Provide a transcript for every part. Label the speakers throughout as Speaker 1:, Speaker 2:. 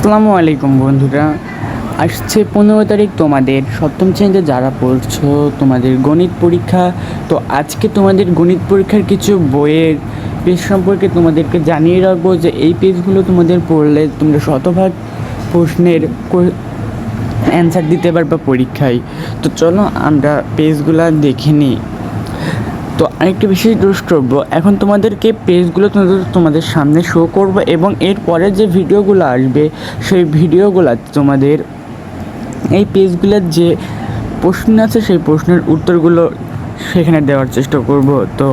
Speaker 1: আসসালামু আলাইকুম বন্ধুরা। আসছে পনেরো তারিখ তোমাদের সপ্তম শ্রেণীতে যারা পড়ছো, তোমাদের গণিত পরীক্ষা। তো আজকে তোমাদের গণিত পরীক্ষার কিছু বইয়ের পেজ সম্পর্কে তোমাদেরকে জানিয়ে রাখব যে এই পেজগুলো তোমাদের পড়লে তোমরা শতভাগ প্রশ্নের অ্যান্সার দিতে পারবে পরীক্ষায়। তো চলো আমরা পেজগুলো দেখে নিই। তো আরেকটি বিশেষ দ্রষ্টব্য, এখন তোমাদেরকে পেজগুলো তোমাদের সামনে শো করব এবং এরপরে যে ভিডিওগুলো আসবে, সেই ভিডিওগুলো তোমাদের এই পেজগুলোর যে প্রশ্ন আছে, সেই প্রশ্নের উত্তরগুলো সেখানে দেওয়ার চেষ্টা করব। তো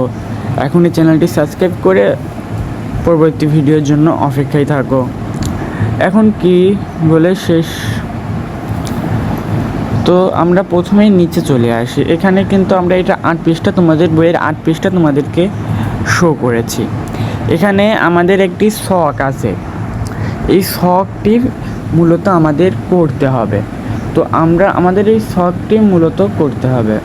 Speaker 1: এখন এই চ্যানেলটি সাবস্ক্রাইব করে পরবর্তী ভিডিওর জন্য অপেক্ষায় থাকো। এখন কি বলে শেষ তো আমরা প্রথমেই নিচে চলে আসি। এখানে কিন্তু আমরা এটা আট পৃষ্ঠা তোমাদের বইয়ের আট পৃষ্ঠা তোমাদেরকে শো করেছি। এখানে আমাদের একটি শখ আছে। এই শখটির মূলত আমাদের করতে হবে। তো আমরা, আমাদের এই শখটি মূলত করতে হবে।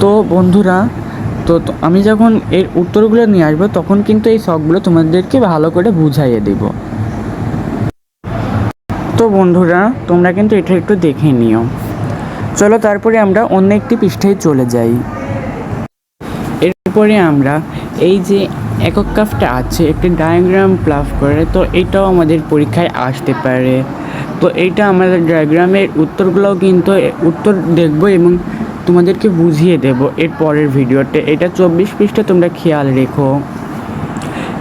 Speaker 1: তো বন্ধুরা, তো তো আমি যখন এর উত্তরগুলো নিয়ে আসব, তখন কিন্তু এই শখগুলো তোমাদেরকে ভালো করে বুঝাইয়ে দেবো। তো বন্ধুরা, তোমরা কিন্তু এটা একটু দেখে নিও। চলো তারপরে আমরা অন্য একটি পৃষ্ঠায় চলে যাই। এরপরে আমরা এই যে একক কাফটা আছে, একটি ডায়াগ্রাম প্লাস করে, তো এটাও আমাদের পরীক্ষায় আসতে পারে। তো এইটা আমাদের ডায়াগ্রামের উত্তরগুলোও কিন্তু উত্তর দেখব এবং তোমাদেরকে বুঝিয়ে দেব এর পরের ভিডিওতে। এটা চব্বিশ পৃষ্ঠা, তোমরা খেয়াল রেখো।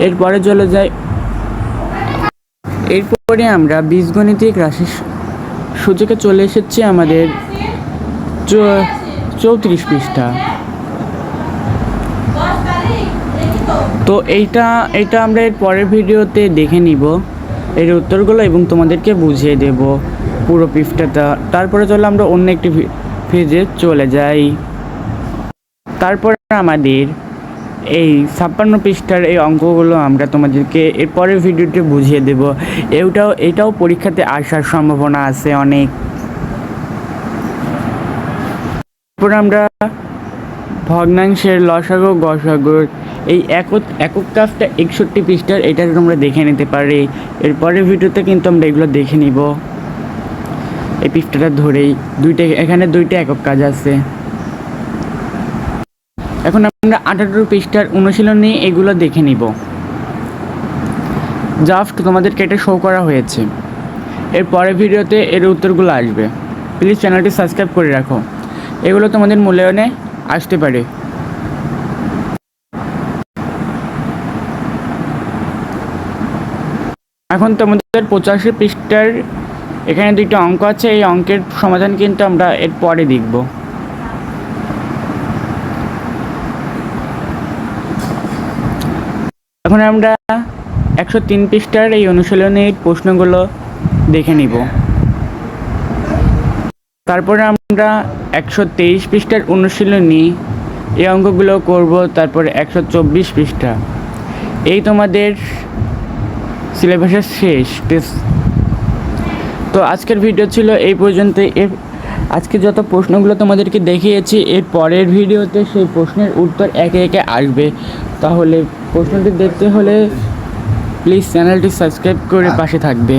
Speaker 1: এরপরে চলে যাই। এরপরে আমরা বীজগণিতিক রাশি সূচকে চলে এসেছি আমাদের চৌত্রিশ পৃষ্ঠা। তো এইটা এটা আমরা এর পরের ভিডিওতে দেখে নিব। এর উত্তরগুলো এবং তোমাদেরকে বুঝিয়ে দেব পুরো পৃষ্ঠাটা। তারপরে চলো আমরা অন্য একটি পেজে চলে যাই। তারপরে আমাদের এই ছাপ্পান্ন পৃষ্ঠার এই অঙ্কগুলো আমরা তোমাদেরকে এরপরের ভিডিওতে বুঝিয়ে দেব। এটাও এটাও পরীক্ষাতে আসার সম্ভাবনা আছে অনেক। তারপর আমরা ভগ্নাংশের লসাগু গসাগুর এই একক একক কাজটা একষট্টি পৃষ্ঠার, এটা তোমরা দেখে নিতে পারি। এরপরের ভিডিওতে কিন্তু আমরা এগুলো দেখে নিব। এই পৃষ্ঠাটা ধরেই দুইটা, এখানে দুইটা একক কাজ আছে। এখন আমরা আঠারো পৃষ্ঠার অনুশীলনী এগুলো দেখে নিব। জাস্ট তোমাদেরকে এটা শো করা হয়েছে। এর পরের ভিডিওতে এর উত্তরগুলো আসবে। প্লিজ চ্যানেলটি সাবস্ক্রাইব করে রাখো। এগুলো তোমাদের মূল্যায়নে আসতে পারে। এখন তোমাদের পঁচাশি পৃষ্ঠার এখানে দুইটা অঙ্ক আছে। এই অঙ্কের সমাধান কিন্তু আমরা এর পরে দেখব। এখন আমরা একশো তিন পৃষ্ঠার এই অনুশীলনের প্রশ্নগুলো দেখে নিব। তারপরে আমরা একশো তেইশ পৃষ্ঠার অনুশীলনী এই অঙ্কগুলো করব, তারপরে একশো চব্বিশ পৃষ্ঠা। এই তোমাদের সিলেবাসের শেষ। তো আজকের ভিডিও ছিল এই পর্যন্ত আজকে যত প্রশ্নগুলো তোমাদেরকে দেখিয়েছি এর পরের ভিডিওতে সেই প্রশ্নের উত্তর একে একে আসবে। তাহলে প্রশ্নটি দেখতে হলে প্লিজ চ্যানেলটি সাবস্ক্রাইব করে পাশে থাকবে।